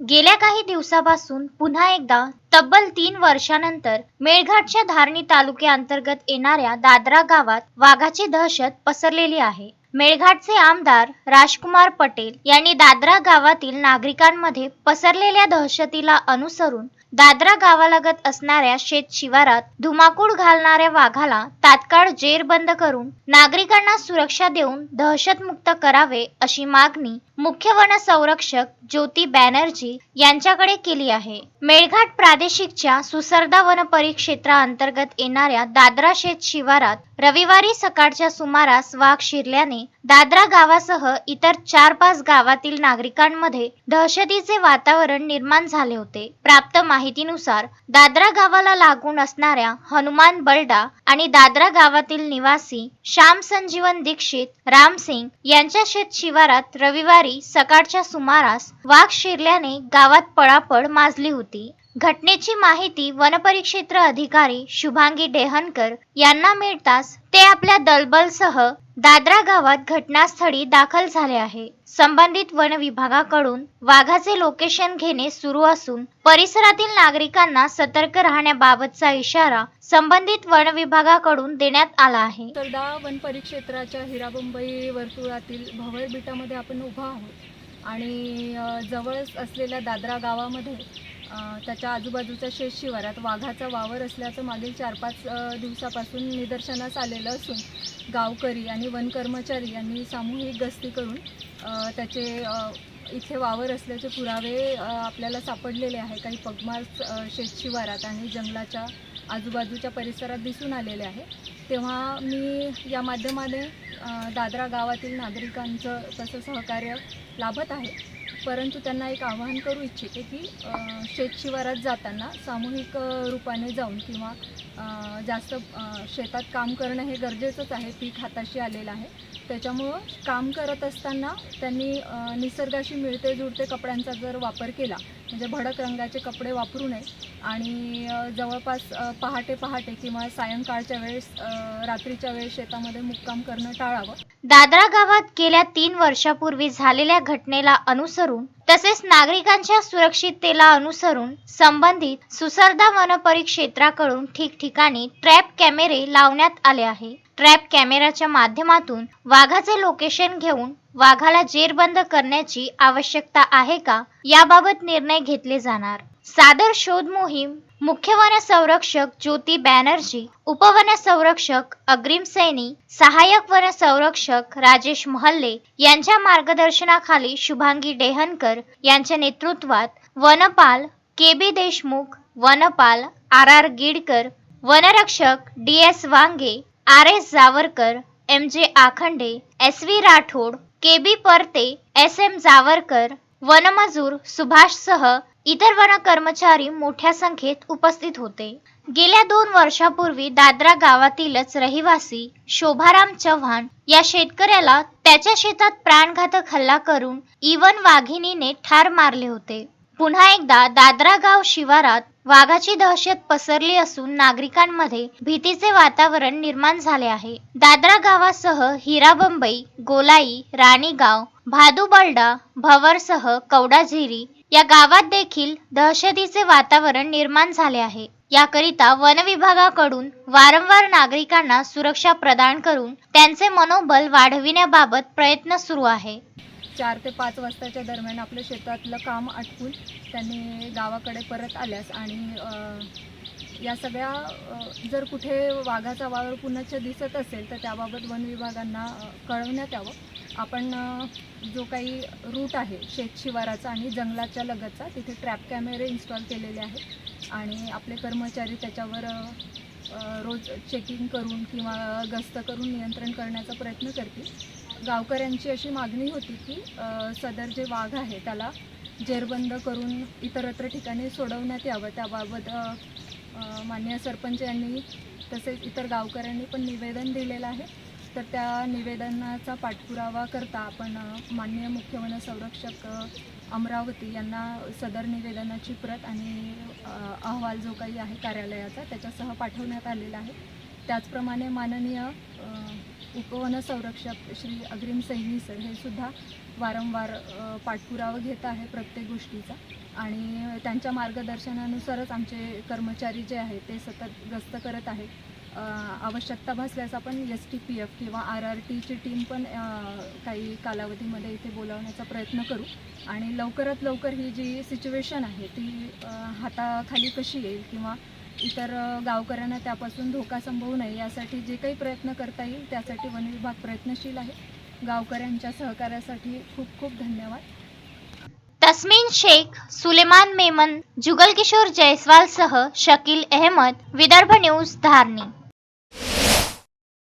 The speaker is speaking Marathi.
गेल्या काही दिवसापासून पुन्हा एकदा तब्बल तीन वर्षानंतर मेळघाटच्या धारणी तालुक्याअंतर्गत येणाऱ्या दादरा गावात वाघाची दहशत पसरलेली आहे. मेळघाटचे आमदार राजकुमार पटेल यांनी दादरा गावातील नागरिकांमध्ये पसरलेल्या दहशतीला अनुसरून दादरा गावालगत असणाऱ्या शेत शिवारात धुमाकूळ घालणाऱ्या वाघाला तात्काळ जेरबंद करून नागरिकांना सुरक्षा देऊन दहशतमुक्त करावे अशी मागणी मुख्य वन संरक्षक ज्योती बॅनर्जी यांच्याकडे केली आहे. मेळघाट प्रादेशिकच्या सुसरदा वन परिक्षेत्राअंतर्गत येणाऱ्या दादरा शेत शिवारात रविवारी सकाळच्या सुमारास वाघ शिरल्याने दादरा गावासह इतर चार पाच गावातील नागरिकांमध्ये दहशतीचे वातावरण निर्माण झाले होते. प्राप्त माहितीनुसार दादरा गावाला लागून असणाऱ्या हनुमान बलडा आणि दादरा गावातील निवासी श्याम संजीवन दीक्षित रामसिंग यांच्या शेत शिवारात रविवारी सकाळच्या सुमारास वाघ शिरल्याने गावात पळापळ माजली होती. घटनेची माहिती वनपरिक्षेत्र अधिकारी शुभांगी डेहनकर यांना मिळताच ते आपल्या दलबलसह दादरा गावात घटनास्थळी दाखल झाले आहे. संबंधित वन विभागाकडून वाघाचे लोकेशन घेणे सुरू असून परिसरातील नागरिकांना सतर्क राहण्याबाबतचा इशारा संबंधित वन विभागाकडून देण्यात आला आहे. सरदा वन परिक्षेत्राच्या हिराबुंबई वर्तुळातील भवळ बेटामध्ये आपण उभा आहोत. आणि जवळच असलेल्या दादरा गावामध्ये त्याच्या आजूबाजूच्या शेत शिवारात वाघाचा वावर असल्याचं मागील चार पाच दिवसापासून निदर्शनास आलेलं असून गावकरी आणि वन कर्मचारी यांनी सामूहिक गस्ती करून त्याचे इथे वावर असल्याचे पुरावे आपल्याला सापडलेले आहे. काही पगमास शेत शिवारात आणि जंगलाच्या आजूबाजूच्या परिसरात दिसून आलेले आहे. तेव्हा मी या माध्यमाने दादरा गावातील नागरिकांचं तसं सहकार्य लाभत आहे. परंतु त्यांना एक आवाहन करू इच्छिते की शेतशिवारात जाताना सामूहिक रूपाने जाऊन किंवा जास्त शेतात काम करणं हे गरजेचंच आहे पीक हाताशी आलेलं आहे. त्याच्यामुळं काम करत असताना त्यांनी निसर्गाशी मिळते जुळते कपड्यांचा जर वापर केला म्हणजे भडक रंगाचे कपडे वापरू नये. आणि जवळपास पहाटे पहाटे किंवा सायंकाळच्या वेळेस रात्रीच्या वेळेस शेतामध्ये मुक्काम करणं टाळावं. दादरा गावात गेल्या तीन वर्षापूर्वी झालेल्या घटनेला अनुसरून तसेच नागरिकांच्या सुरक्षिततेला अनुसरून संबंधित सुसरदा वनपरिक्षेत्राकडून ठिकठिकाणी ट्रॅप कॅमेरे लावण्यात आले आहे. ट्रॅप कॅमेराच्या माध्यमातून वाघाचे लोकेशन घेऊन वाघाला जेरबंद करण्याची आवश्यकता आहे का? याबाबत निर्णय घेतले जाणार. सादर शोध मोहीम मुख्य वन संरक्षक ज्योती बॅनर्जी उपवन संरक्षक अग्रिम सैनी सहाय्यक वन संरक्षक राजेश महल्ले यांच्या मार्गदर्शनाखाली शुभांगी डेहनकर यांच्या नेतृत्वात वनपाल के बी देशमुख वनपाल आर आर गिडकर वनरक्षक D S Wange R S Jawarkar M J Akhande S V Rathod K B Parte S M Jawarkar वनमजूर सुभाषसह इतर वन कर्मचारी मोठ्या संख्येत उपस्थित होते. गेल्या दोन वर्षापूर्वी दादरा गावातीलच रहिवासी शोभाराम चव्हाण या शेतकऱ्याला त्याच्या शेतात प्राणघातक हल्ला करून इवन वाघिणीने ठार मारले होते. पुन्हा एकदा दादरा गाव शिवारात वाघाची दहशत पसरली असून नागरिकांमध्ये भीतीचे वातावरण निर्माण झाले आहे. दादरा गावासह हिराबंबई गोलाई राणीगाव भादुबलडा भवरसह कवडाझिरी या गावात देखील दहशतीचे वातावरण निर्माण झाले आहे. याकरिता वन विभागाकडून वारंवार नागरिकांना सुरक्षा प्रदान करून त्यांचे मनोबल वाढविण्याबाबत प्रयत्न सुरू आहे. चार ते पाच वाजताच्या दरम्यान आपलं शेतातलं काम आटपून त्यांनी गावाकडे परत आल्यास आणि या सगळ्या जर कुठे वाघाचा वावर पुनश्च दिसत असेल तर त्याबाबत वन विभागांना कळवण्यात यावं. आपण जो काही रूट आहे शेत शिवाराचा आणि जंगलाच्या लगतचा तिथे ट्रॅप कॅमेरे इन्स्टॉल केलेले आहेत. आणि आपले कर्मचारी त्याच्यावर रोज चेकिंग करून किंवा गस्त करून नियंत्रण करण्याचा प्रयत्न करतील गावकऱ्यांची अशी मागणी होती की सदर जे वाघ आहे त्याला जेरबंद करून इतरत्र ठिकाणी सोडवण्यात यावं. त्याबाबत मान्य सरपंच यांनी तसेच इतर गावकऱ्यांनी पण निवेदन दिलेलं आहे. तर त्या निवेदनाचा पाठपुरावा करता आपण मान्य मुख्य वन संरक्षक अमरावती यांना सदर निवेदनाची प्रत आणि अहवाल जो काही आहे कार्यालयाचा त्याच्यासह पाठवण्यात आलेला आहे. त्याचप्रमाणे माननीय उपवन संरक्षक श्री अग्रिम सैनी सर हे सुद्धा वारंवार पाठपुरावा घेत आहे प्रत्येक गोष्टीचा. आणि त्यांच्या मार्गदर्शनानुसारच आमचे कर्मचारी जे आहेत ते सतत गस्त करत आहेत. आवश्यकता भासल्यास आपण एस टी पी एफ किंवा आर आर टीची टीम पण काही कालावधीमध्ये इथे बोलावण्याचा प्रयत्न करू. आणि लवकरात लवकर ही जी सिच्युएशन आहे ती हाताखाली कशी येईल किंवा इतर गावकऱ्यांना त्यापासून धोका संभवू नये यासाठी जे काही प्रयत्न करता येईल त्यासाठी वन विभाग प्रयत्नशील आहे. गावकऱ्यांच्या सहकार्यासाठी खूप खूप धन्यवाद. तस्मीन शेख सुलेमान मेमन जुगल किशोर जयस्वाल सह शकील अहमद विदर्भ न्यूज धारणी.